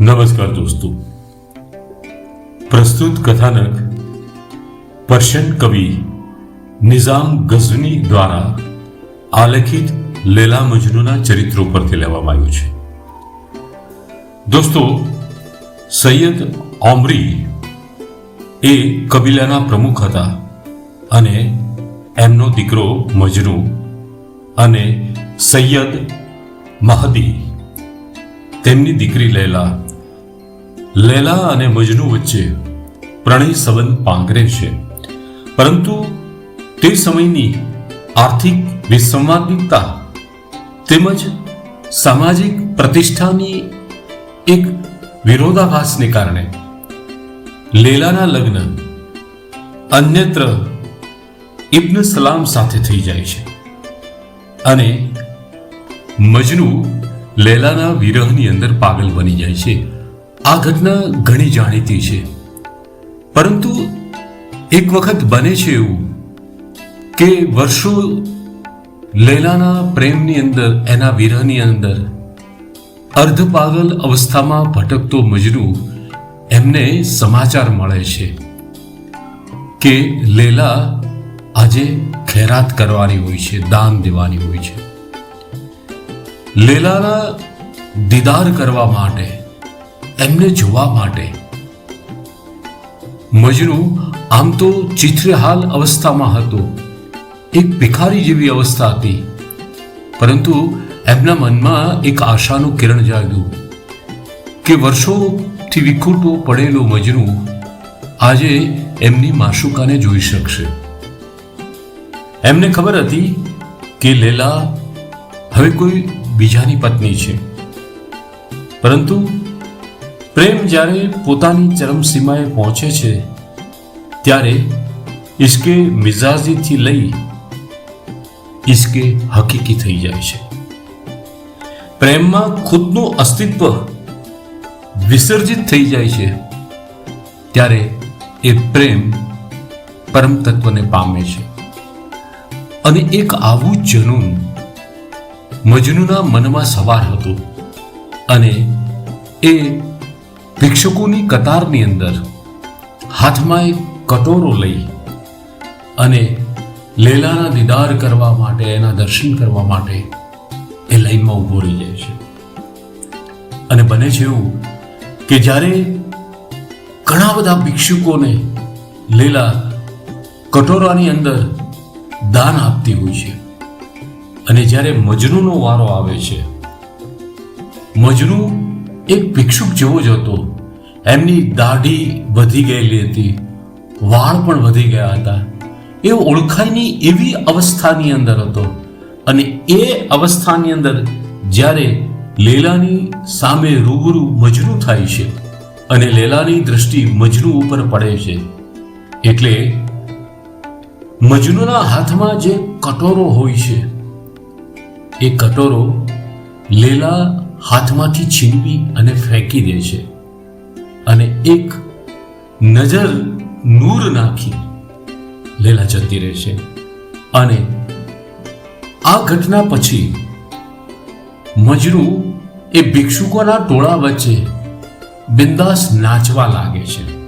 નમસ્કાર દોસ્તો. પ્રસ્તુત કથાનક પર્શિયન કવિ નિઝામ ગઝની દ્વારા આલેખિત લેલા મજનુના ચરિત્રો પરથી લેવામાં આવ્યું છે. દોસ્તો, સૈયદ ઓમરી એ કબીલાના પ્રમુખ હતા અને એમનો દીકરો મજનુ અને સૈયદ મહદી તેમની દીકરી લૈલા લૈલા અને મજનુ વચ્ચે પ્રણય સંબંધ પાંગરે છે. પરંતુ તે સમયની આર્થિક વિસંવાદિકતા તેમજ સામાજિક પ્રતિષ્ઠાની એક વિરોધાભાસને કારણે લેલાના લગ્ન અન્યત્ર ઇબ્ન સલામ સાથે થઈ જાય છે અને મજનુ લેલાના વિરહની અંદર પાગલ બની જાય છે. આ ઘટના ઘણી જાણીતી છે. પરંતુ એક વખત બને છે એવું કે વર્ષો લેલાના પ્રેમની અંદર, એના વિરહની અંદર અર્ધ પાગલ અવસ્થામાં ભટકતો મજનુ એમને સમાચાર મળે છે કે લેલા આજે ખેરાત કરવાની હોય છે, દાન દેવાની હોય છે. લેલાના દીદાર કરવા માટે એમને જોવા માટે. મજનુ આમ તો ચિત્રહાલ અવસ્થામાં હતો. એક ભિખારી જેવી અવસ્થા હતી. પરંતુ એમના મનમાં એક આશાનું કિરણ જાગ્યું. કે વર્ષોથી વિખૂટો પડેલો મજનુ આજે એમની માશુકાને જોઈ શકશે. એમને ખબર હતી કે લેલા હવે કોઈ બીજાની પત્ની છે. પરંતુ પ્રેમ જ્યારે પોતાની ચરમસીમાએ પહોંચે છે, ત્યારે ઇશ્કે મિજાજીથી લઈ ઇશ્કે હકીકી થઈ જાય છે. પ્રેમમાં ખુદનું અસ્તિત્વ વિસર્જિત થઈ જાય છે, ત્યારે એ પ્રેમ પરમ તત્વને પામે છે. અને એક આવું જનૂન મજનુના મનમાં સવાર હતું અને એ ભિક્ષુકોની કતારની અંદર હાથમાં એક કટોરો લઈ અને લેલાના દીદાર કરવા માટે, એના દર્શન કરવા માટે એ લાઈનમાં ઊભો રહી જાય છે. અને બને છે એવું કે જ્યારે ઘણા બધા ભિક્ષુકોને લેલા કટોરાની અંદર દાન આપતી હોય છે અને જ્યારે મજનુનો વારો આવે છે, મજનુ એક ભિક્ષુક જેવો જ હતો. એમની દાઢી વધી ગયેલી હતી. વાળ પણ વધી ગયા હતા. એ ઓળખાયની એવી અવસ્થાની અંદર હતો અને એ અવસ્થાની અંદર જ્યારે લેલાની સામે રૂબરૂ મજનુ થાય છે અને લેલાની દ્રષ્ટિ મજનુ ઉપર પડે છે, એટલે મજનુના હાથમાં જે કટોરો હોય છે, એ કટોરો લેલા હાથમાંથી છીનવી અને ફેંકી દે છે અને એક નજર નૂર નાખી લેલા જતી રહે છે. અને આ ઘટના પછી મજરૂ એ ભિક્ષુકોના ટોળા વચ્ચે બિંદાસ નાચવા લાગે છે.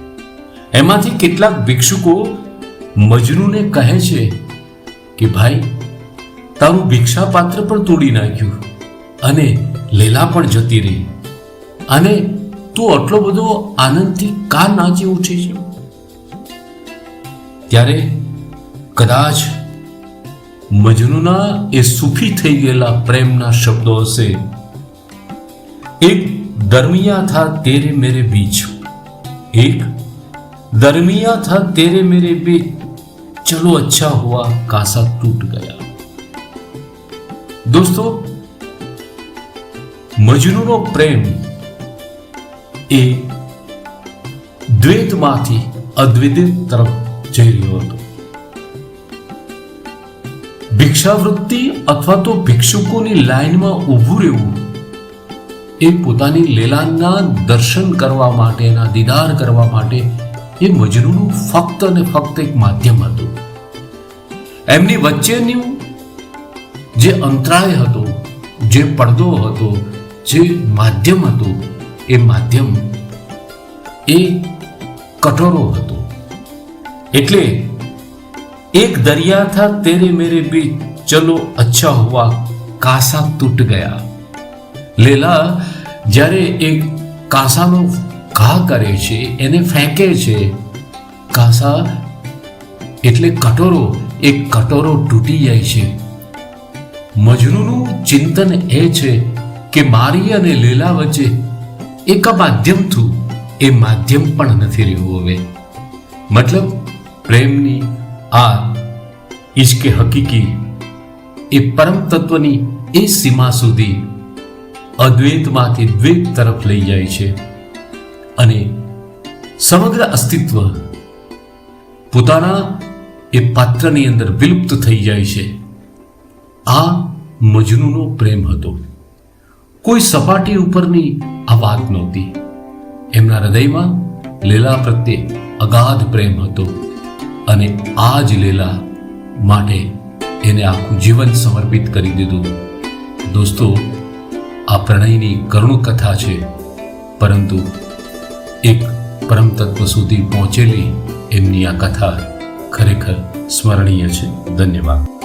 એમાંથી કેટલાક ભિક્ષુકો મજરૂને કહે છે કે, ભાઈ, તારું ભિક્ષા પાત્ર પણ તોડી નાખ્યું અને લીલા પણ જતી રહી. અને તું આટલો બધો આનંદથી કા નાચી ઉઠે છે? ત્યારે કદાચ મજનુના એ સૂફી થઈ ગયેલા પ્રેમના શબ્દો હશે, એક દરમિયા થા તેરે મેરે બીચ, એક દરમિયા થા તેરે મેરે બીચ ચલો અચ્છા હુઆ કાસા તૂટ ગયા. દોસ્તો મજનુનો પ્રેમ એ દ્વૈતમાંથી અદ્વૈત તરફ જઈ રહ્યો હતો. ભિક્ષાવૃત્તિ અથવા તો ભિક્ષુકોની લાઈનમાં ઊભું રહેવું એ પોતાની લેલાના દર્શન કરવા માટે, એના દીદાર કરવા માટે એ મજનુનું ફક્ત અને ફક્ત એક માધ્યમ હતું. એમની વચ્ચેનું જે અંતરાય હતો, જે પડદો હતો જે માધ્યમ હતું, એ માધ્યમ એ કઠોરો હતો. એટલે એક દરિયા થા તેરે મેરે બી ચલો અચ્છા હુઆ કાસા તૂટ ગયા. લેલા, જ્યારે એ કાસાનો ઘા કરે છે, એને ફેંકે છે, કાસા એટલે કટોરો એ કટોરો તૂટી જાય છે. મજનુનું ચિંતન એ છે કે મારી અને લીલા વચ્ચે એક આ માધ્યમ થયું એ માધ્યમ પણ નથી રહ્યું હવે. મતલબ, પ્રેમની આ ઈશ્કે હકીકી એ પરમ તત્વની એ સીમા સુધી અદ્વૈતમાંથી દ્વૈત તરફ લઈ જાય છે અને સમગ્ર અસ્તિત્વ પોતાના એ પાત્રની અંદર વિલુપ્ત થઈ જાય છે. આ મજનુનો પ્રેમ હતો. કોઈ સપાટી ઉપરની આ વાત નહોતી. એમના હૃદયમાં લીલા પ્રત્યે અગાધ પ્રેમ હતો અને આ જ લીલા માટે એને આખું જીવન સમર્પિત કરી દીધું. દોસ્તો, આ પ્રણયની કરુણ કથા છે, પરંતુ એક પરમ તત્વ સુધી પહોંચેલી એમની આ કથા ખરેખર સ્મરણીય છે. ધન્યવાદ.